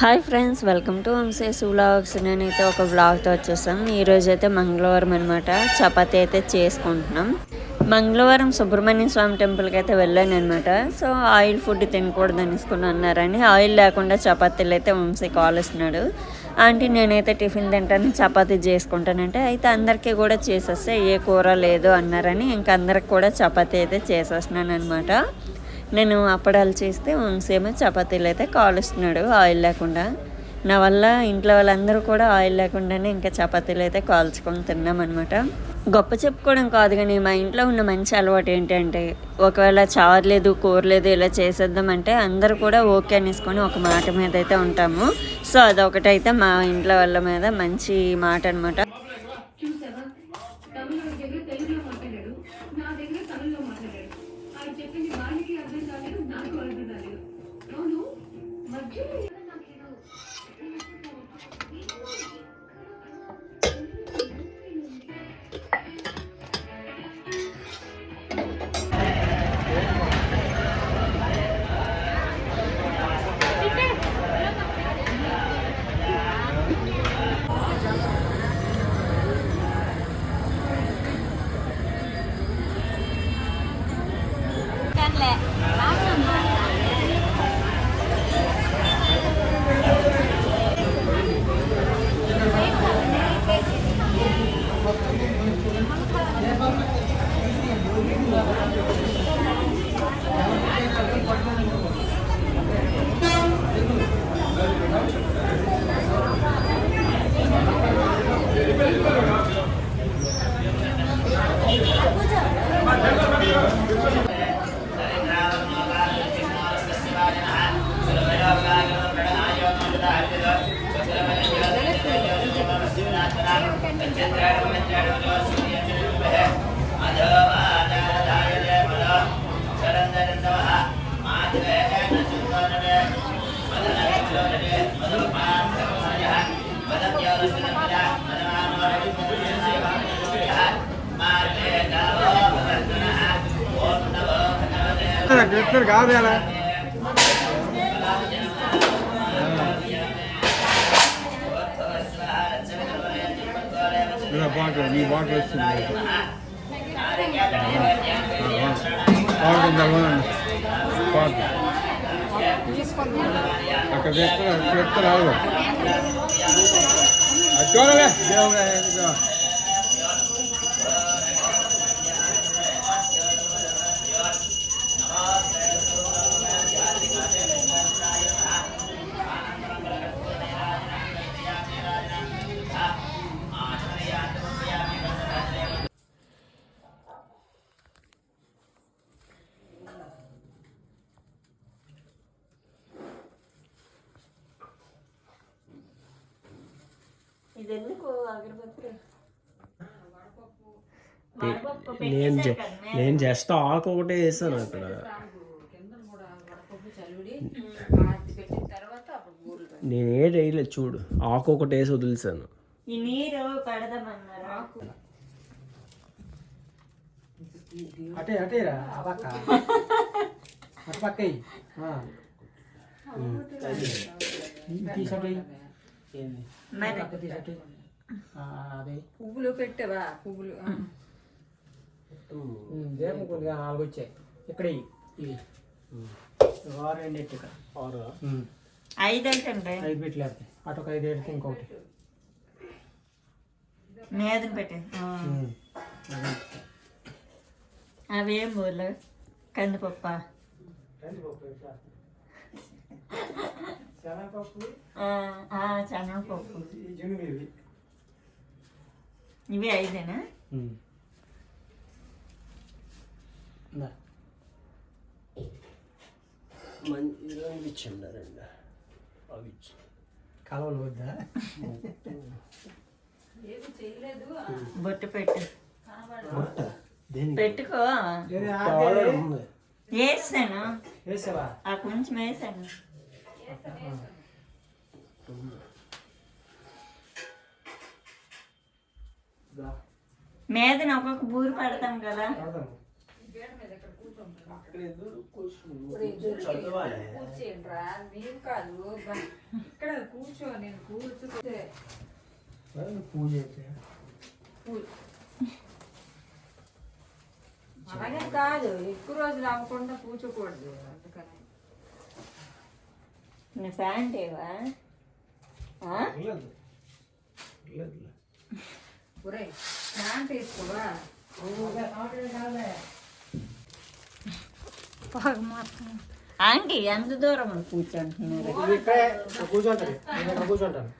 Hi friends welcome to Vamshi's vlogs నేనైతే ఒక వ్లాగ్తో వచ్చేసాం ఈరోజు అయితే మంగళవారం అనమాట చపాతీ అయితే చేసుకుంటున్నాం. మంగళవారం సుబ్రహ్మణ్య స్వామి టెంపుల్కి అయితే వెళ్ళాను అనమాట సో ఆయిల్ ఫుడ్ తినకూడదు అనేసుకుని అన్నారని ఆయిల్ లేకుండా చపాతీలు అయితే వంశీ కాలుస్తున్నాడు. ఆంటీ నేనైతే టిఫిన్ తింటాను చపాతీ చేసుకుంటానంటే అయితే అందరికీ కూడా చేసేస్తే ఏ కూర లేదు అన్నారని ఇంక అందరికి కూడా చపాతీ అయితే చేసేస్తున్నాను అనమాట నేను అప్పడాలు చేస్తే వంశేమో చపాతీలు అయితే కాలుస్తున్నాడు ఆయిల్ లేకుండా. నా వల్ల ఇంట్లో వాళ్ళందరూ కూడా ఆయిల్ లేకుండానే ఇంకా చపాతీలు అయితే కాల్చుకొని తిన్నాం అనమాట గొప్ప చెప్పుకోవడం కాదు కానీ మా ఇంట్లో ఉన్న మంచి అలవాటు ఏంటంటే ఒకవేళ చారు లేదు కూర లేదు ఇలా చేసేద్దామంటే అందరూ కూడా ఓకే అనేసుకొని ఒక మాట మీద అయితే ఉంటాము. సో అదొకటైతే మా ఇంట్లో వాళ్ళ మీద మంచి మాట అనమాట చూసావా? తమిళ దగ్గర తెలుగులో మాట్లాడాడు. నా దగ్గర తమిళ్ళో మాట్లాడాడు. చెప్పింది వాళ్ళకి అర్థం కాలేదు నాకు అర్థం కాలేదు. అవును మధ్యలో แหละนะ కాదు కదా బాగుంటుంది నీ బాగుంటుంది వస్తుంది బాగుంటుంది బాగుంటుంది అక్కడ చెప్తారు చెప్తారు రాదు అది చూడలే దేవుడా నేను నేను జస్ట్ ఆకు ఒకటే వేసాను అక్కడ. నేను ఏ వేయలేదు చూడు ఆకు ఒకటి వేసి వదిలేసాను ఈ నీరు పెడదామన్నారు. అటే అటేరా పక్క. అటు పక్క ఎయ్. అదే. పువ్వులు పెట్టావా? పువ్వులు. దేపు కొద్దిగా నాలుగు వచ్చాయి. ఇక్కడ. ఇవి. ఆరు ఎట్టు ఇక్కడ. ఉమ్. ఐదు ఏంటండి ఐదు పెట్టలేదు అటు ఒక ఐదు ఎడితే ఇంకొకటి. మేదన పెట్టే. అవేం ఊర్లు కందిపప్ప. శనగపప్పు శనగపప్పు ఇవి. ఇవి ఐదేనా. ఇందా. ఇచ్చిండారండి అవి కలవలు వద్దా. బొట్టు పెట్టు. పెట్టుకో. వేసాను వేసావా? ఆ కొంచెం వేసాను. దా. మేదన ఒక్కొక్క బూరు పెడతాం కదా. మీద కూర్చోండ్రా మీరు కాదు. ఇక్కడ కూర్చో నేను కూర్చుంటే. పూజ. అలాగే కాదు. ఎక్కువ రోజులు అవ్వకుండా కూర్చోకూడదు. అందుకని. ఫ్యాన్ ఫ్యాన్ తీసుకోవా ఆంటీ ఎంత దూరం కూర్చుంటున్నారు కూర్చుంటాను.